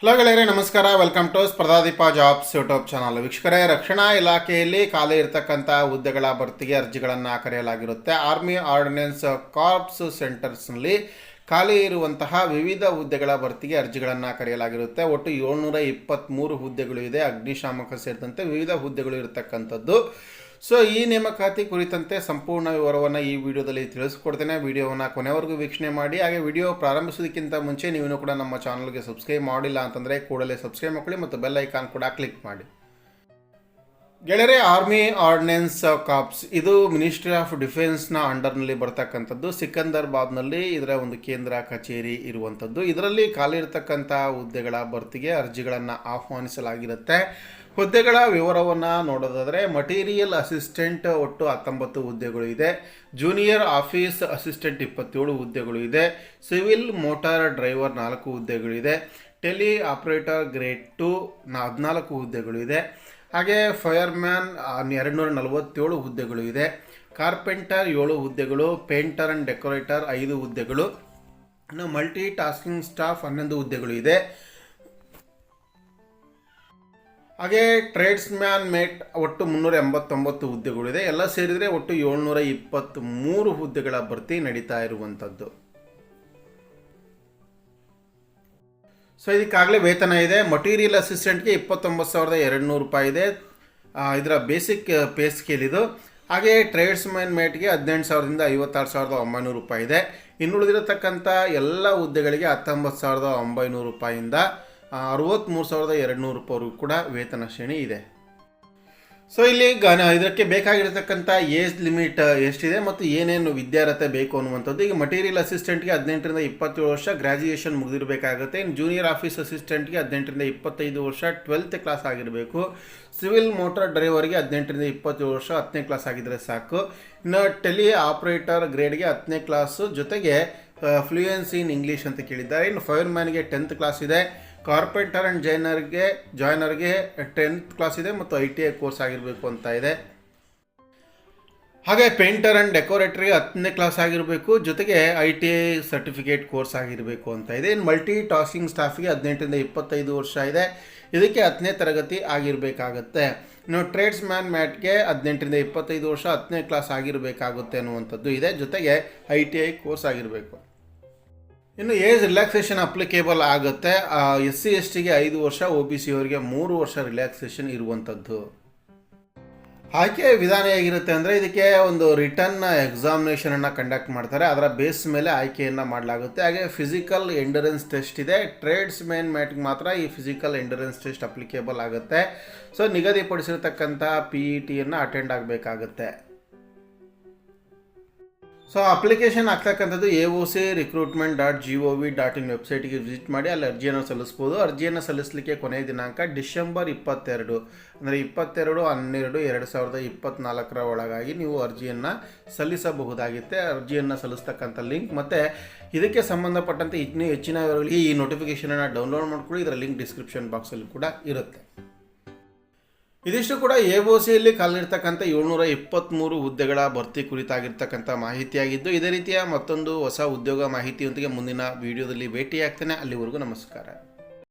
Hello ಗೆಳೆಯರೆ, ನಮಸ್ಕಾರ. Welcome to Spardhadeepa jobs YouTube channel ವೀಕ್ಷಕರೇ, ರಕ್ಷಣಾ ಇಲಾಖೆಯಲ್ಲಿ ಖಾಲಿ ಇರತಕ್ಕಂಥ ಹುದ್ದೆಗಳ ಭರ್ತಿಗೆ ಅರ್ಜಿಗಳನ್ನು ಕರೆಯಲಾಗಿರುತ್ತೆ. ಆರ್ಮಿ ಆರ್ಡಿನೆನ್ಸ್ ಕಾರ್ಪ್ಸ್ ಸೆಂಟರ್ಸ್ನಲ್ಲಿ ಖಾಲಿ ಇರುವಂತಹ ವಿವಿಧ ಹುದ್ದೆಗಳ ಭರ್ತಿಗೆ ಅರ್ಜಿಗಳನ್ನು ಕರೆಯಲಾಗಿರುತ್ತೆ. ಒಟ್ಟು ಏಳ್ನೂರ ಇಪ್ಪತ್ತ್ಮೂರು ಹುದ್ದೆಗಳು ಇದೆ. ಅಗ್ನಿಶಾಮಕ ಸೇರಿದಂತೆ ವಿವಿಧ ಹುದ್ದೆಗಳು ಇರತಕ್ಕಂಥದ್ದು. ಸೊ ಈ ನೇಮಕಾತಿ ಕುರಿತಂತೆ ಸಂಪೂರ್ಣ ವಿವರವನ್ನು ಈ ವಿಡಿಯೋದಲ್ಲಿ ತಿಳಿಸ್ಕೊಡ್ತೇನೆ. ವಿಡಿಯೋವನ್ನು ಕೊನೆವರೆಗೂ ವೀಕ್ಷಣೆ ಮಾಡಿ. ಹಾಗೆ ವಿಡಿಯೋ ಪ್ರಾರಂಭಿಸೋದಕ್ಕಿಂತ ಮುಂಚೆ ನೀವು ಕೂಡ ನಮ್ಮ ಚಾನಲ್ಗೆ ಸಬ್ಸ್ಕ್ರೈಬ್ ಮಾಡಿಲ್ಲ ಅಂತಂದರೆ ಕೂಡಲೇ ಸಬ್ಸ್ಕ್ರೈಬ್ ಮಾಡ್ಕೊಳ್ಳಿ ಮತ್ತು ಬೆಲ್ ಐಕಾನ್ ಕೂಡ ಕ್ಲಿಕ್ ಮಾಡಿ. ಗೆಳೆಯರೆ ಆರ್ಮಿ ಆರ್ಡಿನೆನ್ಸ್ ಕಾಪ್ಸ್ ಇದು ಮಿನಿಸ್ಟ್ರಿ ಆಫ್ ಡಿಫೆನ್ಸ್ನ ಅಂಡರ್ನಲ್ಲಿ ಬರ್ತಕ್ಕಂಥದ್ದು. ಸಿಕಂದರ್ಬಾದ್ನಲ್ಲಿ ಇದರ ಒಂದು ಕೇಂದ್ರ ಕಚೇರಿ ಇರುವಂಥದ್ದು. ಇದರಲ್ಲಿ ಖಾಲಿ ಇರತಕ್ಕಂಥ ಹುದ್ದೆಗಳ ಭರ್ತಿಗೆ ಅರ್ಜಿಗಳನ್ನು ಆಹ್ವಾನಿಸಲಾಗಿರುತ್ತೆ. ಹುದ್ದೆಗಳ ವಿವರವನ್ನು ನೋಡೋದಾದರೆ ಮಟೀರಿಯಲ್ ಅಸಿಸ್ಟೆಂಟ್ ಒಟ್ಟು ಹತ್ತೊಂಬತ್ತು ಹುದ್ದೆಗಳು ಇದೆ. ಜೂನಿಯರ್ ಆಫೀಸ್ ಅಸಿಸ್ಟೆಂಟ್ ಇಪ್ಪತ್ತೇಳು ಹುದ್ದೆಗಳು ಇದೆ. ಸಿವಿಲ್ ಮೋಟಾರ್ ಡ್ರೈವರ್ ನಾಲ್ಕು ಹುದ್ದೆಗಳಿದೆ ಟೆಲಿ ಆಪರೇಟರ್ ಗ್ರೇಡ್ ಟು ಹದಿನಾಲ್ಕು ಹುದ್ದೆಗಳು ಇದೆ. ಹಾಗೆ ಫೈರ್ಮ್ಯಾನ್ ಎರಡು ನೂರ ನಲವತ್ತೇಳು ಹುದ್ದೆಗಳು ಇದೆ. ಕಾರ್ಪೆಂಟರ್ ಏಳು ಹುದ್ದೆಗಳು ಪೇಂಟರ್ ಆ್ಯಂಡ್ ಡೆಕೋರೇಟರ್ ಐದು ಹುದ್ದೆಗಳು. ಇನ್ನು ಮಲ್ಟಿ ಟಾಸ್ಕಿಂಗ್ ಸ್ಟಾಫ್ ಹನ್ನೊಂದು ಹುದ್ದೆಗಳು ಇದೆ. ಹಾಗೆ ಟ್ರೇಡ್ಸ್ ಮ್ಯಾನ್ ಮೇಟ್ ಒಟ್ಟು ಮುನ್ನೂರ ಎಂಬತ್ತೊಂಬತ್ತು ಹುದ್ದೆಗಳಿದೆ. ಎಲ್ಲ ಸೇರಿದರೆ ಒಟ್ಟು ಏಳ್ನೂರ ಇಪ್ಪತ್ತ್ಮೂರು ಹುದ್ದೆಗಳ ಭರ್ತಿ ನಡೀತಾ ಇರುವಂಥದ್ದು. ಸೊ ಇದಕ್ಕಾಗಲೇ ವೇತನ ಇದೆ. ಮಟೀರಿಯಲ್ ಅಸಿಸ್ಟೆಂಟ್ಗೆ ಇಪ್ಪತ್ತೊಂಬತ್ತು ಸಾವಿರದ ಎರಡು ನೂರು ರೂಪಾಯಿ ಇದೆ. ಇದರ ಬೇಸಿಕ್ ಪೇ ಸ್ಕೇಲ್ ಇದು. ಹಾಗೆ ಟ್ರೇಡ್ಸ್ ಮ್ಯಾನ್ ಮೇಟ್ಗೆ ಹದಿನೆಂಟು ಸಾವಿರದಿಂದ ಐವತ್ತಾರು ಸಾವಿರದ ಒಂಬೈನೂರು ರೂಪಾಯಿ ಇದೆ. ಇನ್ನುಳಿದಿರತಕ್ಕಂಥ ಎಲ್ಲ ಹುದ್ದೆಗಳಿಗೆ ಹತ್ತೊಂಬತ್ತು ಸಾವಿರದ ಒಂಬೈನೂರು ರೂಪಾಯಿಯಿಂದ ಅರವತ್ತ್ಮೂರು ಸಾವಿರದ ಎರಡುನೂರು ರೂಪಾಯಿ ಕೂಡ ವೇತನ ಶ್ರೇಣಿ ಇದೆ. ಸೊ ಇಲ್ಲಿ ಗನ, ಇದಕ್ಕೆ ಬೇಕಾಗಿರತಕ್ಕಂಥ ಏಜ್ ಲಿಮಿಟ್ ಎಷ್ಟಿದೆ ಮತ್ತು ಏನೇನು ವಿದ್ಯಾರ್ಹತೆ ಬೇಕು ಅನ್ನುವಂಥದ್ದು. ಈಗ ಮಟೀರಿಯಲ್ ಅಸಿಸ್ಟೆಂಟ್ಗೆ ಹದಿನೆಂಟರಿಂದ ಇಪ್ಪತ್ತೇಳು ವರ್ಷ ಗ್ರ್ಯಾಜುಯೇಷನ್ ಮುಗಿದಿರಬೇಕಾಗುತ್ತೆ. ಇನ್ನು ಜೂನಿಯರ್ ಆಫೀಸ್ ಅಸಿಸ್ಟೆಂಟ್ಗೆ ಹದಿನೆಂಟರಿಂದ ಇಪ್ಪತ್ತೈದು ವರ್ಷ ಟ್ವೆಲ್ತ್ ಕ್ಲಾಸ್ ಆಗಿರಬೇಕು. ಸಿವಿಲ್ ಮೋಟಾರ್ ಡ್ರೈವರ್ಗೆ ಹದಿನೆಂಟರಿಂದ ಇಪ್ಪತ್ತೇಳು ವರ್ಷ, ಹತ್ತನೇ ಕ್ಲಾಸ್ ಆಗಿದ್ದರೆ ಸಾಕು. ಇನ್ನು ಟೆಲಿ ಆಪ್ರೇಟರ್ ಗ್ರೇಡ್ಗೆ ಹತ್ತನೇ ಕ್ಲಾಸು ಜೊತೆಗೆ ಫ್ಲೂಯೆನ್ಸಿ ಇನ್ ಇಂಗ್ಲೀಷ್ ಅಂತ ಕೇಳಿದ್ದಾರೆ. ಇನ್ನು ಫೈರ್ಮ್ಯಾನ್ಗೆ ಟೆಂತ್ ಕ್ಲಾಸ್ ಇದೆ. ಕಾರ್ಪೆಂಟರ್ ಆ್ಯಂಡ್ ಜೈನರ್ಗೆ, ಜಾಯ್ನರ್ಗೆ ಟೆಂತ್ ಕ್ಲಾಸ್ ಇದೆ ಮತ್ತು ಐ ಟಿ ಐ ಕೋರ್ಸ್ ಆಗಿರಬೇಕು ಅಂತ ಇದೆ. ಹಾಗೆ ಪೇಂಟರ್ ಆ್ಯಂಡ್ ಡೆಕೋರೇಟ್ರಿಗೆ ಹತ್ತನೇ ಕ್ಲಾಸ್ ಆಗಿರಬೇಕು, ಜೊತೆಗೆ I T I certificate course ಆಗಿರಬೇಕು ಅಂತ ಇದೆ. ಇನ್ನು ಮಲ್ಟಿ ಟಾಸ್ಕಿಂಗ್ ಸ್ಟಾಫಿಗೆ ಹದಿನೆಂಟರಿಂದ ಇಪ್ಪತ್ತೈದು ವರ್ಷ ಇದೆ. ಇದಕ್ಕೆ ಹತ್ತನೇ ತರಗತಿ ಆಗಿರಬೇಕಾಗತ್ತೆ. ಇನ್ನು ಟ್ರೇಡ್ಸ್ ಮ್ಯಾನ್ ಮ್ಯಾಟ್ಗೆ ಹದಿನೆಂಟರಿಂದ ಇಪ್ಪತ್ತೈದು ವರ್ಷ ಹತ್ತನೇ ಕ್ಲಾಸ್ ಆಗಿರಬೇಕಾಗುತ್ತೆ ಅನ್ನುವಂಥದ್ದು ಇದೆ. ಜೊತೆಗೆ ಐ ಟಿ ಐ ಕೋರ್ಸ್ ಆಗಿರಬೇಕು. ಇನ್ನು ಏಜ್ ರಿಲ್ಯಾಕ್ಸೇಷನ್ ಅಪ್ಲಿಕೇಬಲ್ ಆಗುತ್ತೆ. ಎಸ್ ಸಿ ಎಸ್ ಟಿಗೆ ಐದು ವರ್ಷ ಒ ಬಿ ಸಿ ಅವರಿಗೆ ಮೂರು ವರ್ಷ ರಿಲ್ಯಾಕ್ಸೇಷನ್ ಇರುವಂಥದ್ದು. ಆಯ್ಕೆ ವಿಧಾನ ಹೇಗಿರುತ್ತೆ ಅಂದರೆ ಇದಕ್ಕೆ ಒಂದು ರಿಟರ್ನ್ ಎಕ್ಸಾಮಿನೇಷನನ್ನು ಕಂಡಕ್ಟ್ ಮಾಡ್ತಾರೆ. ಅದರ ಬೇಸ್ ಮೇಲೆ ಆಯ್ಕೆಯನ್ನು ಮಾಡಲಾಗುತ್ತೆ. ಹಾಗೆ ಫಿಸಿಕಲ್ ಎಂಡರೆನ್ಸ್ ಟೆಸ್ಟ್ ಇದೆ. ಟ್ರೇಡ್ಸ್ ಮೇನ್ ಮ್ಯಾಟ್ಗೆ ಮಾತ್ರ ಈ ಫಿಸಿಕಲ್ ಎಂಡರೆನ್ಸ್ ಟೆಸ್ಟ್ ಅಪ್ಲಿಕೇಬಲ್ ಆಗುತ್ತೆ. ಸೊ ನಿಗದಿಪಡಿಸಿರ್ತಕ್ಕಂಥ ಪಿ ಇ ಟಿಯನ್ನು ಅಟೆಂಡ್ ಆಗಬೇಕಾಗುತ್ತೆ. ಸೊ ಅಪ್ಲಿಕೇಶನ್ ಆಗ್ತಕ್ಕಂಥದ್ದು A O C recruitment dot G O V dot in ವೆಬ್ಸೈಟಿಗೆ ವಿಸಿಟ್ ಮಾಡಿ, ಅಲ್ಲಿ ಅರ್ಜಿಯನ್ನು ಸಲ್ಲಿಸ್ಬೋದು. ಅರ್ಜಿಯನ್ನು ಸಲ್ಲಿಸಲಿಕ್ಕೆ ಕೊನೆಯ ದಿನಾಂಕ ಡಿಸೆಂಬರ್ ಇಪ್ಪತ್ತೆರಡು. ಅಂದರೆ ಇಪ್ಪತ್ತೆರಡು, ಹನ್ನೆರಡು, ಎರಡು ಸಾವಿರದ ಇಪ್ಪತ್ತ್ನಾಲ್ಕರ ಒಳಗಾಗಿ ನೀವು ಅರ್ಜಿಯನ್ನು ಸಲ್ಲಿಸಬಹುದಾಗಿತ್ತೆ. ಅರ್ಜಿಯನ್ನು ಸಲ್ಲಿಸ್ತಕ್ಕಂಥ ಲಿಂಕ್. ಮತ್ತು ಇದಕ್ಕೆ ಸಂಬಂಧಪಟ್ಟಂತೆ ಇನ್ನೂ ಹೆಚ್ಚಿನ ಈ ನೋಟಿಫಿಕೇಷನನ್ನು ಡೌನ್ಲೋಡ್ ಮಾಡಿಕೊಳ್ಳಿ. ಇದರ ಲಿಂಕ್ ಡಿಸ್ಕ್ರಿಪ್ಷನ್ ಬಾಕ್ಸಲ್ಲಿ ಕೂಡ ಇರುತ್ತೆ. ಇದಿಷ್ಟು ಕೂಡ ಎ ಓ ಸಿಯಲ್ಲಿ ಕಾಲಿರ್ತಕ್ಕಂಥ ಏಳ್ನೂರ ಇಪ್ಪತ್ತ್ಮೂರು ಹುದ್ದೆಗಳ ಭರ್ತಿ ಕುರಿತಾಗಿರ್ತಕ್ಕಂಥ ಮಾಹಿತಿಯಾಗಿದ್ದು, ಇದೇ ರೀತಿಯ ಮತ್ತೊಂದು ಹೊಸ ಉದ್ಯೋಗ ಮಾಹಿತಿಯೊಂದಿಗೆ ಮುಂದಿನ ವಿಡಿಯೋದಲ್ಲಿ ಭೇಟಿಯಾಗ್ತೇನೆ. ಅಲ್ಲಿವರೆಗೂ ನಮಸ್ಕಾರ.